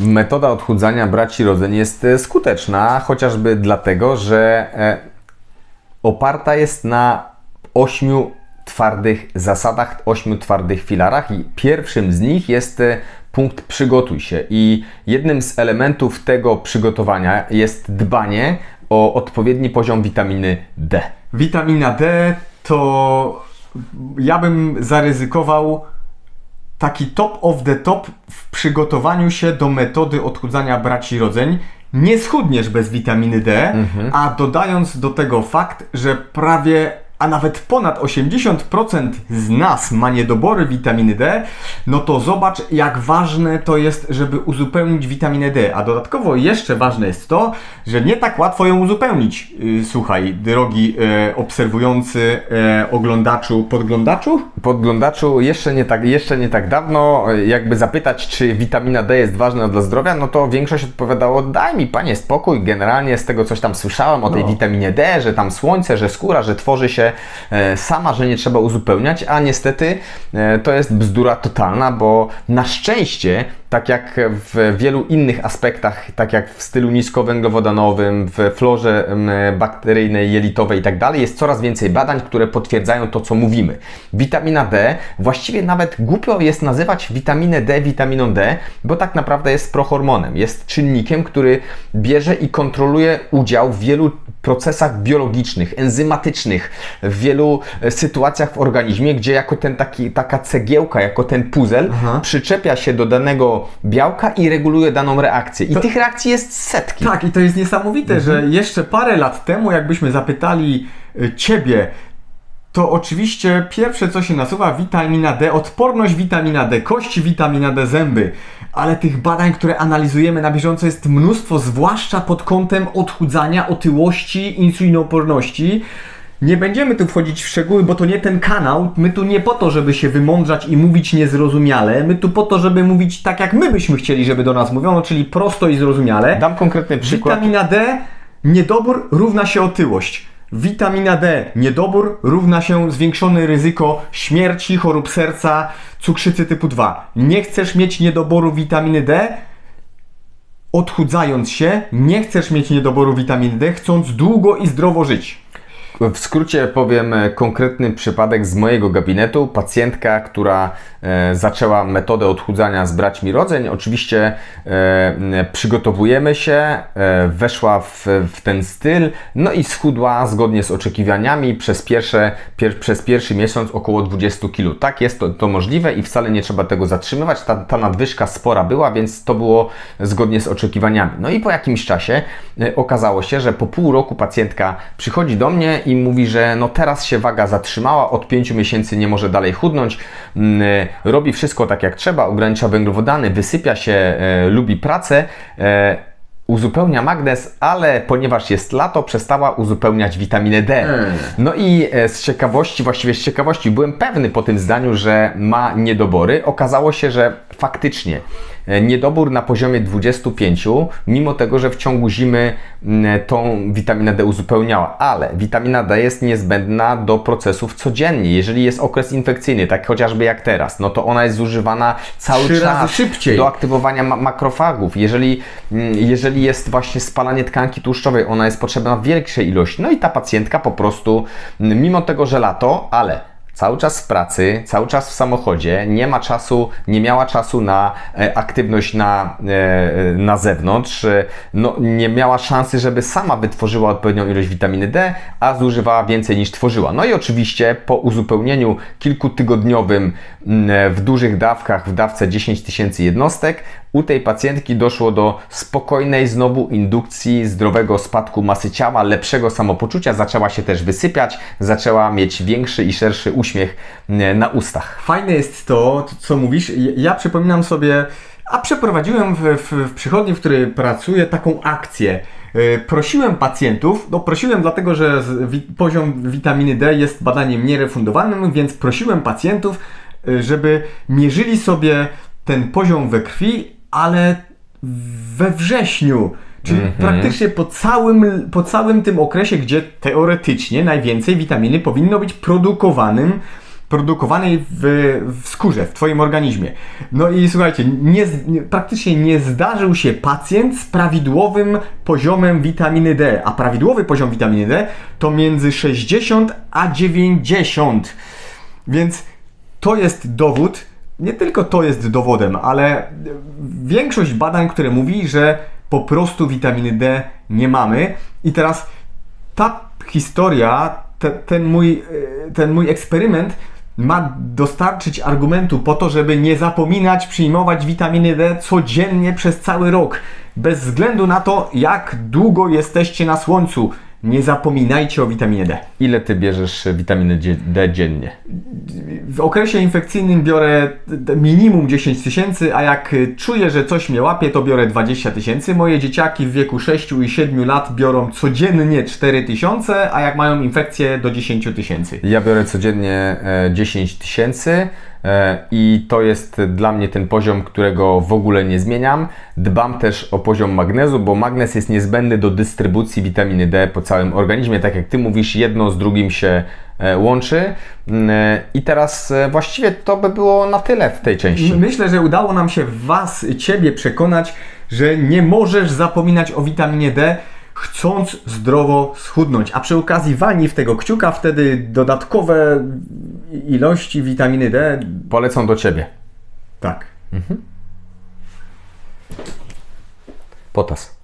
Metoda odchudzania braci rodzeń jest e, skuteczna, chociażby dlatego, że e, oparta jest na ośmiu twardych zasadach, ośmiu twardych filarach i pierwszym z nich jest e, punkt przygotuj się i jednym z elementów tego przygotowania jest dbanie o odpowiedni poziom witaminy D. Witamina D to ja bym zaryzykował taki top of the top w przygotowaniu się do metody odchudzania braci rodzeń. Nie schudniesz bez witaminy D, a dodając do tego fakt, że prawie a nawet ponad 80% z nas ma niedobory witaminy D, no to zobacz, jak ważne to jest, żeby uzupełnić witaminę D. A dodatkowo jeszcze ważne jest to, że nie tak łatwo ją uzupełnić. Yy, Słuchaj, drogi e, obserwujący e, oglądaczu, podglądaczu? Podglądaczu jeszcze nie, tak, jeszcze nie tak dawno, e, jakby zapytać, czy witamina D jest ważna dla zdrowia, no to większość odpowiadało, daj mi panie spokój, generalnie z tego coś tam słyszałem o tej No. witaminie D, że tam słońce, że skóra, że tworzy się e, sama, że nie trzeba uzupełniać, a niestety e, to jest bzdura totalna, bo na szczęście, tak jak w wielu innych aspektach, tak jak w stylu niskowęglowodanowym, w florze bakteryjnej, jelitowej i tak jest coraz więcej badań, które potwierdzają to, co mówimy. Witamina D, właściwie nawet głupio jest nazywać witaminę D witaminą D, bo tak naprawdę jest prohormonem. Jest czynnikiem, który bierze i kontroluje udział w wielu procesach biologicznych, enzymatycznych, w wielu e, sytuacjach w organizmie, gdzie jako ten taki, taka cegiełka, jako ten puzzle Aha. przyczepia się do danego białka i reguluje daną reakcję. I tych reakcji jest setki. Tak, i to jest niesamowite, że jeszcze parę lat temu, jakbyśmy zapytali y, Ciebie, to oczywiście pierwsze co się nasuwa witamina D, odporność witamina D, kości witamina D, zęby. Ale tych badań, które analizujemy na bieżąco jest mnóstwo, zwłaszcza pod kątem odchudzania, otyłości, insulinooporności. Nie będziemy tu wchodzić w szczegóły, bo to nie ten kanał. My tu nie po to, żeby się wymądrzać i mówić niezrozumiale. My tu po to, żeby mówić tak, jak my byśmy chcieli, żeby do nas mówiono, czyli prosto i zrozumiale. Dam konkretny przykład. Witamina D, niedobór równa się otyłość. Witamina D, niedobór równa się zwiększone ryzyko śmierci, chorób serca, cukrzycy typu 2. Nie chcesz mieć niedoboru witaminy D? Odchudzając się, nie chcesz mieć niedoboru witaminy D, chcąc długo i zdrowo żyć. W skrócie powiem e, konkretny przypadek z mojego gabinetu. Pacjentka, która e, zaczęła metodę odchudzania z braćmi rodzeń. Oczywiście e, przygotowujemy się, weszła w, w ten styl, no i schudła zgodnie z oczekiwaniami przez, pierwsze, pier, przez pierwszy miesiąc około 20 kg. Tak jest to, to możliwe i wcale nie trzeba tego zatrzymywać. Ta, ta nadwyżka spora była, więc to było zgodnie z oczekiwaniami. No i po jakimś czasie okazało się, że po pół roku pacjentka przychodzi do mnie i mówi, że no teraz się waga zatrzymała, od 5 miesięcy nie może dalej chudnąć, mm, e, robi wszystko tak jak trzeba, ogranicza węglowodany, wysypia się, e, lubi pracę. E, Uzupełnia magnez, ale ponieważ jest lato, przestała uzupełniać witaminę D. Mm. No i z ciekawości, właściwie z ciekawości, byłem pewny po tym zdaniu, że ma niedobory. Okazało się, że faktycznie e, niedobór na poziomie 25, mimo tego, że w ciągu zimy tą witaminę D uzupełniała, ale witamina D jest niezbędna do procesów codziennie. Jeżeli jest okres infekcyjny, tak chociażby jak teraz, no to ona jest zużywana cały Trzy czas szybciej. do aktywowania ma- makrofagów. Jeżeli, jeżeli jest właśnie spalanie tkanki tłuszczowej, ona jest potrzebna w większej ilości. No i ta pacjentka po prostu, mimo tego, że lato, ale cały czas w pracy, cały czas w samochodzie, nie ma czasu, nie miała czasu na e, aktywność na, e, na zewnątrz, e, no, nie miała szansy, żeby sama wytworzyła odpowiednią ilość witaminy D, a zużywała więcej niż tworzyła. No i oczywiście po uzupełnieniu kilkutygodniowym w dużych dawkach, w dawce 10 tysięcy jednostek, u tej pacjentki doszło do spokojnej znowu indukcji zdrowego spadku masy ciała, lepszego samopoczucia, zaczęła się też wysypiać, zaczęła mieć większy i szerszy uśmiech mm, na ustach. Fajne jest to, co mówisz. Ja- przypominam sobie, a przeprowadziłem w, w, w przychodni, w której pracuję, taką akcję. Yy, Prosiłem pacjentów, no prosiłem dlatego, że poziom witaminy D jest badaniem nierefundowanym, więc prosiłem pacjentów, yy, żeby mierzyli sobie ten poziom we krwi, ale we wrześniu. Czyli praktycznie po całym, po całym tym okresie, gdzie teoretycznie najwięcej witaminy powinno być produkowanym produkowanej w, w skórze, w Twoim organizmie. No i słuchajcie, nie, praktycznie nie zdarzył się pacjent z prawidłowym poziomem witaminy D, a prawidłowy poziom witaminy D to między 60 a 90. Więc to jest dowód, nie tylko to jest dowodem, ale większość badań, które mówi, że po prostu witaminy D nie mamy. I teraz ta historia, te, ten, mój, e, ten mój eksperyment ma dostarczyć argumentu po to, żeby nie zapominać przyjmować witaminy D codziennie przez cały rok. Bez względu na to, jak długo jesteście na słońcu. Nie zapominajcie o witaminie D. Ile ty bierzesz witaminy dzie- D dziennie? W okresie infekcyjnym biorę minimum 10 tysięcy, a jak y, czuję, że coś mnie łapie, to biorę 20 tysięcy. Moje dzieciaki w wieku 6 i 7 lat biorą codziennie 4 tysiące, a jak mają infekcję do 10 tysięcy. Ja biorę codziennie e, 10 tysięcy e, i to jest dla mnie ten poziom, którego w ogóle nie zmieniam. Dbam też o poziom magnezu, bo magnez jest niezbędny do dystrybucji witaminy D po całym organizmie. Tak jak Ty mówisz, jedno z drugim się e, łączy. Mm, e, I teraz e, właściwie to by było na tyle w tej części. Myślę, że udało nam się Was, Ciebie przekonać, że nie możesz zapominać o witaminie D, chcąc zdrowo schudnąć. A przy okazji walnij w tego kciuka, wtedy dodatkowe ilości witaminy D. Polecą do Ciebie. Tak. Potas.